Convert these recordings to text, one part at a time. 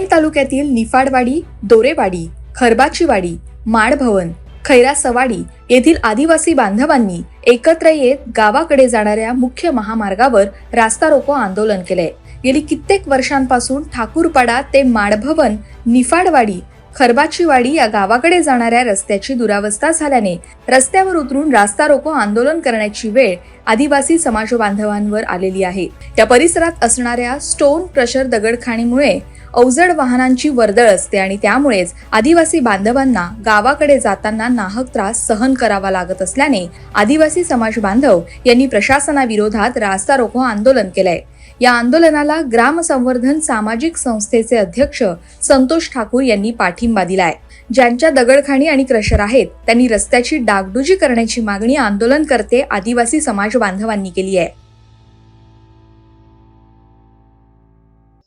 पेण तालुक्यातील निफाडवाडी दोरेवाडी खरबाचीवाडी माडभवन खैरासवाडी येथील आदिवासी बांधवांनी एकत्र येत गावाकडे जाणाऱ्या मुख्य महामार्गावर रास्ता रोको आंदोलन केले. गेली कित्येक वर्षांपासून ठाकूरपाडा ते माडभवन निफाडवाडी खरबाचीवाडी या गावाकडे जाणाऱ्या रस्त्याची दुरावस्था झाल्याने रस्त्यावर उतरून रास्ता रोको आंदोलन करण्याची वेळ आदिवासी समाज बांधवांवर आलेली आहे. या परिसरात असणाऱ्या स्टोन क्रशर दगडखाणीमुळे अवजड वाहनांची वर्दळ असते आणि त्यामुळेच आदिवासी बांधवांना गावाकडे जाताना नाहक त्रास सहन करावा लागत असल्याने आदिवासी समाज बांधव यांनी प्रशासनाविरोधात रास्ता रोको आंदोलन केलंय. या आंदोलनाला ग्राम संवर्धन सामाजिक संस्थेचे अध्यक्ष संतोष ठाकूर यांनी पाठिंबा दिलाय. ज्यांच्या दगडखाणी आणि क्रशर आहेत त्यांनी रस्त्याची डागडुजी करण्याची मागणी आंदोलनकर्ते आदिवासी समाज बांधवांनी केली आहे.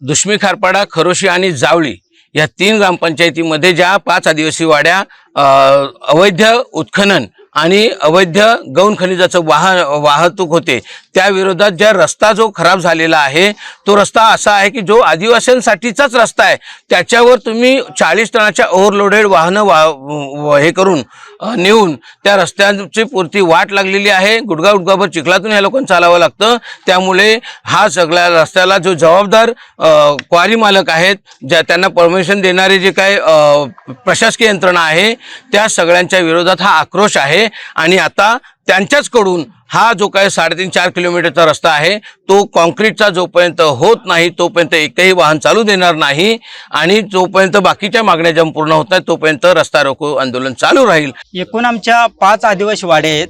दुश्मी खारपाडा खरोशी आणि जावळी या तीन ग्रामपंचायतीमध्ये ज्या पाच आदिवासी वाड्या अवैध उत्खनन आणि अवैध गौण खनिजाचं वाह वाहतूक होते त्याविरोधात ज्या रस्ता जो खराब झालेला आहे तो रस्ता असा आहे की जो आदिवासींसाठीचाच रस्ता आहे त्याच्यावर तुम्ही चाळीस टनाच्या ओव्हरलोडेड वाहनं वा हे करून नेऊन त्या रस्त्यांची पुरती वाट लागलेली आहे. गुडगा गुडगाभर चिखलातून या लोकांना चालावं लागतं. त्यामुळे हा सगळ्या रस्त्याला जो जबाबदार क्वारी मालक आहेत ज्या त्यांना परमिशन देणारे जे काय प्रशासकीय यंत्रणा आहे त्या सगळ्यांच्या विरोधात हा आक्रोश आहे. आणि आता त्यांच्याचकडून हा जो काय साडेतीन चार किलोमीटरचा रस्ता आहे तो कॉन्क्रीटचा जोपर्यंत होत नाही तोपर्यंत एकही वाहन चालू देणार नाही आणि जोपर्यंत बाकीच्या मागण्या ज्या पूर्ण होत नाही तोपर्यंत रस्ता रोको आंदोलन चालू राहील. एकूण आमच्या पाच आदिवासी वाडे आहेत.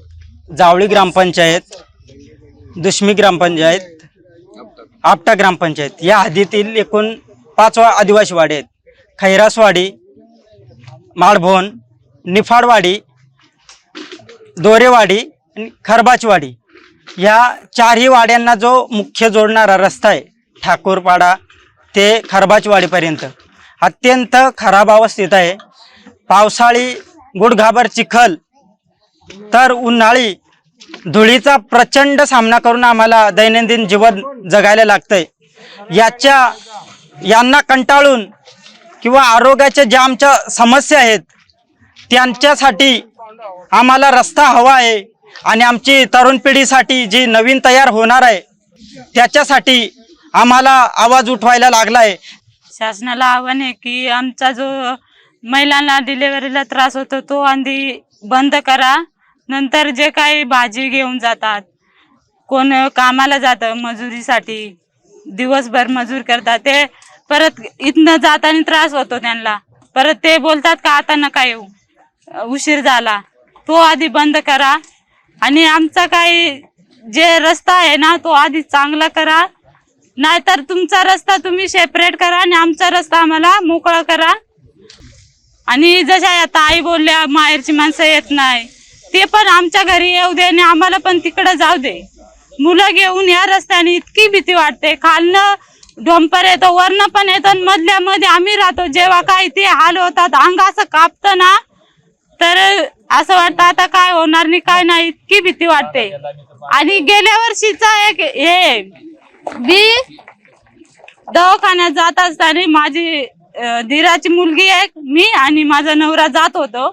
जावळी ग्रामपंचायत दुश्मी ग्रामपंचायत आपटा ग्रामपंचायत. या हद्दीतील एकूण पाच आदिवासी वाडे आहेत. खैरासवाडी माळभोन निफाडवाडी दोरेवाडी आणि खरबाचवाडी. या चारही वाड्यांना जो मुख्य जोडणारा रस्ता आहे ठाकूरपाडा ते खरबाचवाडीपर्यंत. अत्यंत खराब अवस्थेत आहे. पावसाळी गुडघाबर चिखल तर उन्हाळी धुळीचा प्रचंड सामना करून आम्हाला दैनंदिन जीवन जगायला लागतंय. याच्या यांना कंटाळून किंवा आरोग्याच्या ज्या आमच्या समस्या आहेत त्यांच्यासाठी आम्हाला रस्ता हवा आहे. आणि आमची तरुण पिढीसाठी जी नवीन तयार होणार आहे त्याच्यासाठी आम्हाला आवाज उठवायला लागला आहे शासनाला आव्हान आहे की आमचा जो महिलांना डिलेवरीला त्रास होतो तो आधी बंद करा. नंतर जे काही भाजी घेऊन जातात कोण कामाला जातं मजुरीसाठी दिवसभर मजूर करतात ते परत इथनं जाताना त्रास होतो त्यांना. परत ते बोलतात का आता नका येऊ. उशीर झाला. तो आधी बंद करा. आणि आमचा काही जे रस्ता आहे ना तो आधी चांगला करा. नाहीतर तुमचा रस्ता तुम्ही सेपरेट करा आणि आमचा रस्ता आम्हाला मोकळा करा. आणि जशा आता आई बोलल्या माहेरची माणसं येत नाही. ते पण आमच्या घरी येऊ दे आणि आम्हाला पण तिकडे जाऊ दे. मुलं घेऊन या रस्त्याने इतकी भीती वाटते. खालनं डोंपर येतो वरनं पण येतो आणि मधल्यामध्ये आम्ही राहतो. जेव्हा काय ते हाल होतात अंग असं कापतं ना तर असं वाटतं आता काय होणार नाही काय नाही इतकी भीती वाटते. आणि गेल्या वर्षीचा एक हे मी दवाखान्यात जात असताना माझी धीराची मुलगी एक मी आणि माझा नवरा जात होतो.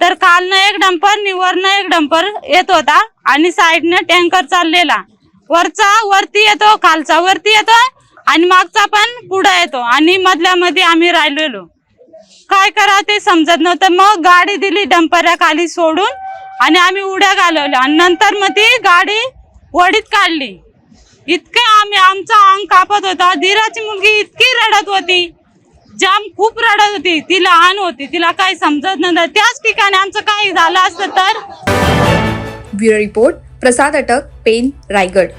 तर कालनं एक डंपर आणि वरनं एक डंपर येत होता आणि साईडनं टँकर चाललेला. वरचा वरती येतो खालचा वरती येतो आणि मागचा पण पुढे येतो आणि मधल्या मध्ये आम्ही राहिलेलो. काय करा ते समजत नव्हतं. मग गाडी दिली डंपऱ्या खाली सोडून आणि आम्ही उड्या घालवल्या. आणि नंतर मग ती गाडी वडीत काढली. इतके आम्ही आमचा अंग कापत होता. धीराची मुलगी इतकी रडत होती. जाम खूप रडत होती. ती लहान होती. तिला काही समजत नव्हतं. त्याच ठिकाणी आमचं काही झालं असतं तर? ब्युरो रिपोर्ट प्रसाद अटक पेन रायगड.